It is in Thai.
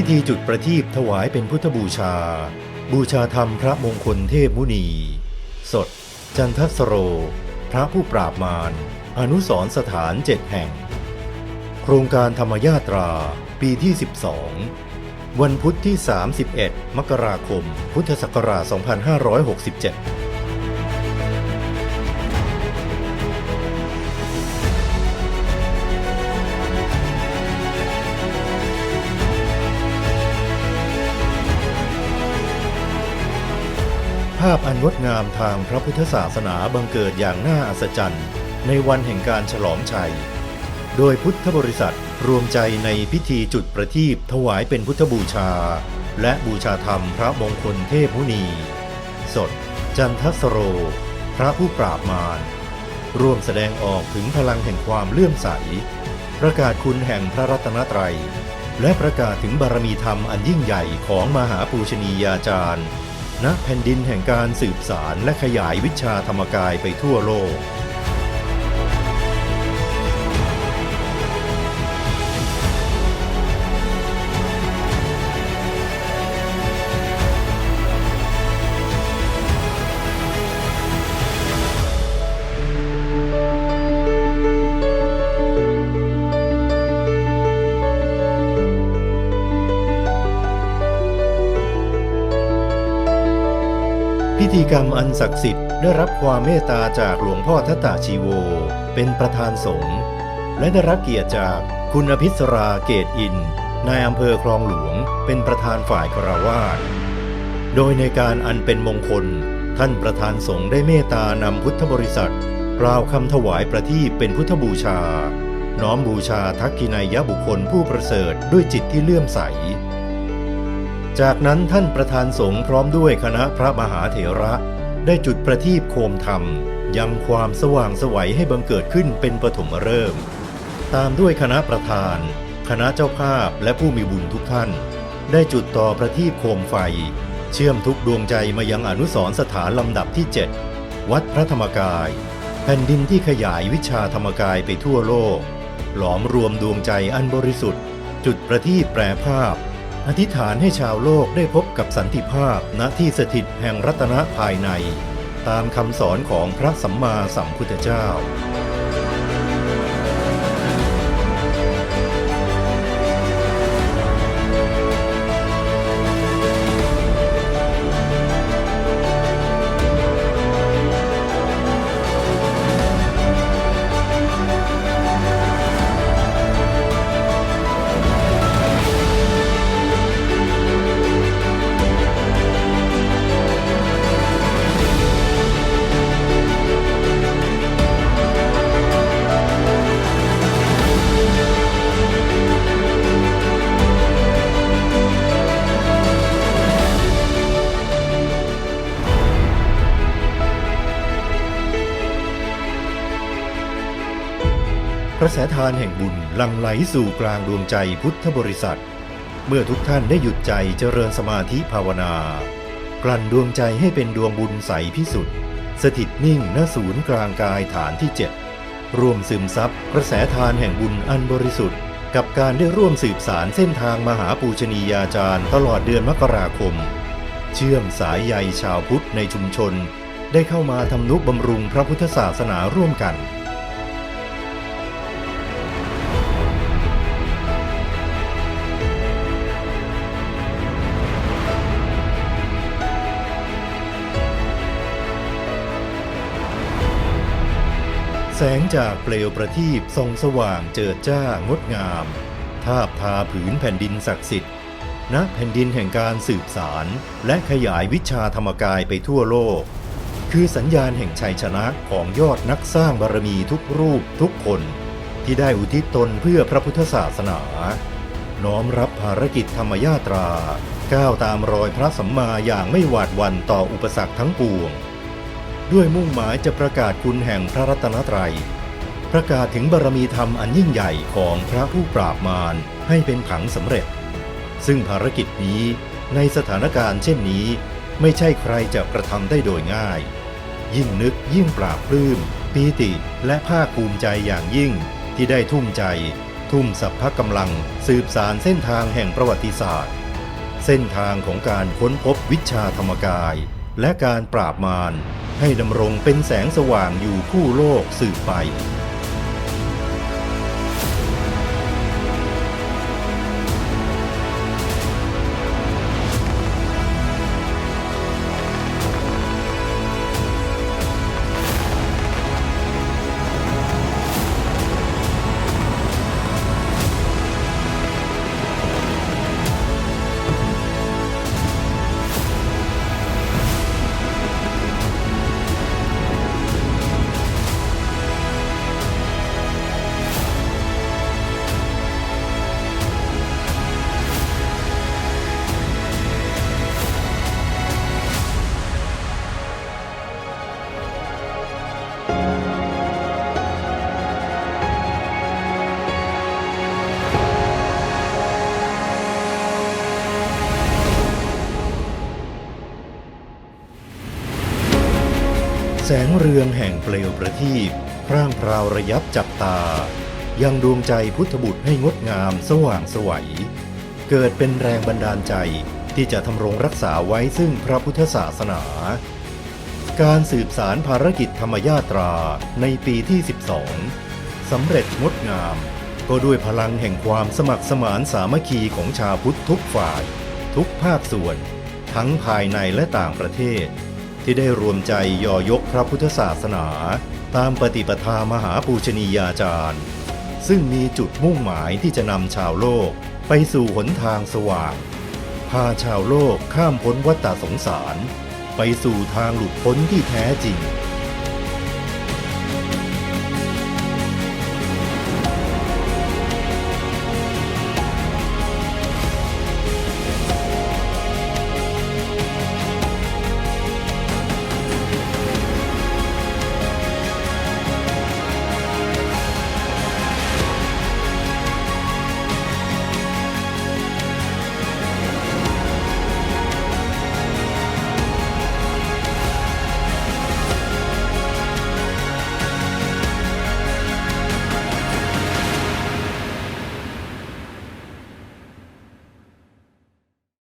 พิธีจุดประทีปถวายเป็นพุทธบูชา บูชาธรรมพระมงคลเทพมุนี สด จันทสโร พระผู้ปราบมาร อนุสรณสถานเจ็ดแห่ง โครงการธรรมยาตราปีที่ 12 วันพุทธที่ 31 มกราคม พุทธศักราช 2567าพอันงดงามทางพระพุทธศาสนาบังเกิดอย่างน่าอัศจรรย์ ในวันแห่งการฉลองชัย โดยพุทธบริษัทรวมใจในพิธีจุดประทีปถวายเป็นพุทธบูชา และบูชาธรรมพระมงคลเทพมุนี สด จันทสโร พระผู้ปราบมารร่วมแสดงออกถึงพลังแห่งความเลื่อมใส ประกาศคุณแห่งพระรัตนตรัย และประกาศถึงบารมีธรรมอันยิ่งใหญ่ของมหาปูชนียาจารย์ ณแผ่นดินแห่งการสืบสารและขยายวิชาธรรมกายไปทั่วโลก พิธีกรรมอันศักดิ์สิทธิ์ได้รับความเมตตาจากหลวงพ่อทัตตาชีโว เป็นประธานสงฆ์และได้รับเกียรติจากคุณอภิสราเกตอินนายอำเภอคลองหลวง เป็นประธานฝ่ายคราวาสโดยในการอันเป็นมงคล ท่านประธานสงฆ์ได้เมตตานำพุทธบริษัทกล่าวคำถวายประทีปเป็นพุทธบูชา น้อมบูชาทักกินายบุคคลผู้ประเสริฐด้วยจิตที่เลื่อมใส จากนั้นท่านประธานสงฆ์พร้อมด้วยคณะพระมหาเถระ ได้จุดประทีปโคมธรรม ยังความสว่างสวัยให้บังเกิดขึ้นเป็นปฐมฤกษ์ตามด้วยคณะประธาน คณะเจ้าภาพและผู้มีบุญทุกท่าน ได้จุดต่อประทีปโคมไฟ เชื่อมทุกดวงใจมายังอนุสรสถานลำดับที่ 7 วัดพระธรรมกาย แผ่นดินที่ขยายวิชาธรรมกายไปทั่วโลก หลอมรวมดวงใจอันบริสุทธิ์ จุดประทีปแปรภาพ อธิษฐานให้ชาวโลกได้พบกับสันติภาพณที่สถิตแห่งรัตนะภายใน ตามคำสอนของพระสัมมาสัมพุทธเจ้า ระแสทานแห่งบุญลังไหลสู่กลางดวงใจพุทธบริษัท เมื่อทุกท่านได้หยุดใจเจริญสมาธิภาวนา กลั่นดวงใจให้เป็นดวงบุญใสพิสุทธิ์สถิตนิ่งณศูนย์กลางกายฐานที่เจ็ดร่วมซึมซับกระแสทานแห่งบุญอันบริสุทธิ์ กับการได้ร่วมสืบสารเส้นทางมหาปูชนียาจารย์ตลอดเดือนมกราคม เชื่อมสายใยชาวพุทธในชุมชน ได้เข้ามาทำนุบำรุงพระพุทธศาสนาร่วมกัน แสงจากเปลวประทีปส่องสว่างเจิดจ้างดงามทาบทาผืนแผ่นดินศักดิ์สิทธิ์ณแผ่นดินแห่งการสืบสารและขยายวิชาธรรมกายไปทั่วโลก คือสัญญาณแห่งชัยชนะของยอดนักสร้างบารมีทุกรูปทุกคน ที่ได้อุทิศตนเพื่อพระพุทธศาสนา น้อมรับภารกิจธรรมยาตรา ก้าวตามรอยพระสัมมาอย่างไม่หวาดหวันต่ออุปสรรคทั้งปวง ด้วยมุ่งหมายจะประกาศคุณแห่งพระรัตนตรัย ประกาศถึงบารมีธรรมอันยิ่งใหญ่ของพระผู้ปราบมารให้เป็นผังสำเร็จ ซึ่งภารกิจนี้ในสถานการณ์เช่นนี้ ไม่ใช่ใครจะกระทำได้โดยง่าย ยิ่งนึกยิ่งปราบปลื้มปีติและภาคภูมิใจอย่างยิ่งที่ได้ทุ่มใจ ทุ่มสัพพะกำลังสืบสารเส้นทางแห่งประวัติศาสตร์ เส้นทางของการค้นพบวิชาธรรมกาย และการปราบมาร ให้ดำรงเป็นแสงสว่างอยู่คู่โลกสืบไป แสงเรืองแห่งเปลวประทีปพร่างพราวระยับจับตา ยังดวงใจพุทธบุตรให้งดงามสว่างสวัย เกิดเป็นแรงบันดาลใจที่จะทำรงรักษาไว้ซึ่งพระพุทธศาสนา การสืบสารภารกิจธรรมยาตราในปีที่ 12 สำเร็จงดงาม ก็ด้วยพลังแห่งความสมัครสมานสามัคคีของชาวพุทธทุกฝ่าย ทุกภาคส่วน ทั้งภายในและต่างประเทศ ที่ได้รวมใจย่อยกพระพุทธศาสนา ตามปฏิปทามหาปูชนียาจารย์ ซึ่งมีจุดมุ่งหมายที่จะนำชาวโลกไปสู่หนทางสว่าง พาชาวโลกข้ามพ้นวัฏฏสงสาร ไปสู่ทางหลุดพ้นที่แท้จริง